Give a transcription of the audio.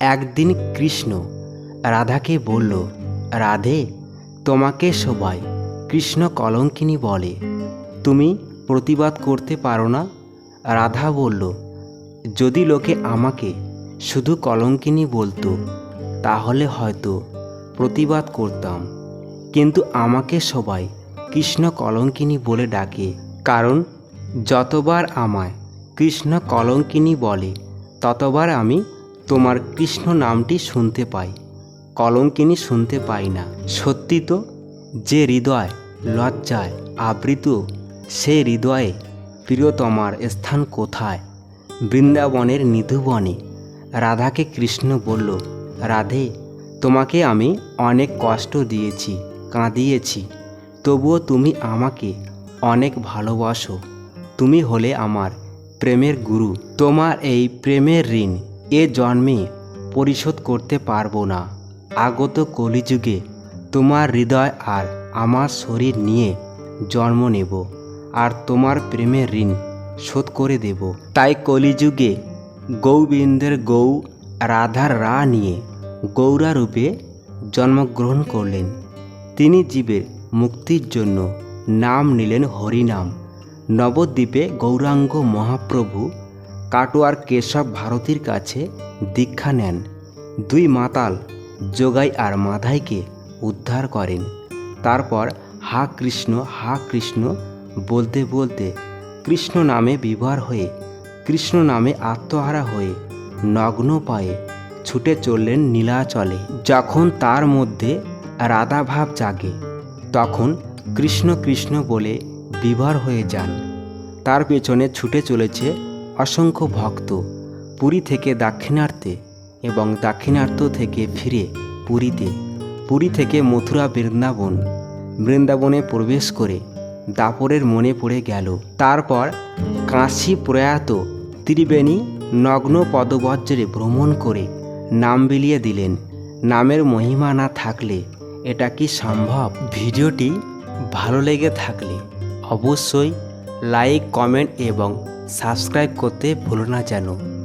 একদিন কৃষ্ণ রাধাকে বলল, রাধে, তোমাকে সবাই কৃষ্ণ কলঙ্কিনী বলে। তুমি প্রতিবাদ করতে পারো না? রাধা বলল, যদি লোকে আমাকে শুধু কলঙ্কিনী বলতো, তাহলে হয়তো প্রতিবাদ করতাম। কিন্তু আমাকে সবাই কৃষ্ণ কলঙ্কিনী বলে ডাকে। কারণ যতবার আমায় কৃষ্ণ কলঙ্কিনী বলে, ততবার আমি তোমার কৃষ্ণ নামটি শুনতে পাই, কলঙ্কিনী শুনতে পাই না। সত্যি তো, যে হৃদয় লজ্জায় আবৃত, সে হৃদয়ে প্রিয়তমার স্থান কোথায়? বৃন্দাবনের নিধুবনে রাধাকে কৃষ্ণ বলল, রাধে, তোমাকে আমি অনেক কষ্ট দিয়েছি, কাঁদিয়েছি। তবুও তুমি আমাকে অনেক ভালোবাসো। তুমি হলে আমার প্রেমের গুরু। তোমার এই প্রেমের ঋণ এ জন্মে পরিশোধ করতে পারব না। আগত কলিযুগে তোমার হৃদয় আর আমার শরীর নিয়ে জন্ম নেব আর তোমার প্রেমের ঋণ শোধ করে দেব। তাই কলিযুগে গৌবিন্দের গৌ রাধার রা নিয়ে গৌরা রূপে জন্মগ্রহণ করলেন। তিনি জীবের মুক্তির জন্য নাম নিলেন হরিনাম। নবদ্বীপে গৌরাঙ্গ মহাপ্রভু কাটোয়ার কেশব ভারতীর কাছে দীক্ষা নেন। দুই মাতাল যোগাই আর মাধাইকে উদ্ধার করেন। তারপর হা কৃষ্ণ হা কৃষ্ণ বলতে বলতে কৃষ্ণ নামে বিভার হয়ে, কৃষ্ণ নামে আত্মহারা হয়ে নগ্ন পায়ে ছুটে চললেন নীলাচলে। যখন তার মধ্যে রাধাভাব জাগে, তখন কৃষ্ণ কৃষ্ণ বলে বিভার হয়ে যান। তার পেছনে ছুটে চলেছে অসংখ্য ভক্ত পুরী থেকে দাক্ষিণার্থে এবং দাক্ষিণার্থ থেকে ফিরে পুরীতে। পুরী থেকে মথুরা বৃন্দাবন, বৃন্দাবনে প্রবেশ করে দাপরের মনে পড়ে গেল। তারপর কাশী প্রয়াত ত্রিবেণী নগ্ন পদবজ্রে ভ্রমণ করে নাম বিলিয়ে দিলেন, নামের মহিমা না থাকলে এটা কি সম্ভব? ভিডিওটি ভালো লেগে থাকলে অবশ্যই লাইক কমেন্ট এবং সাবস্ক্রাইব করতে ভুলো না যেন।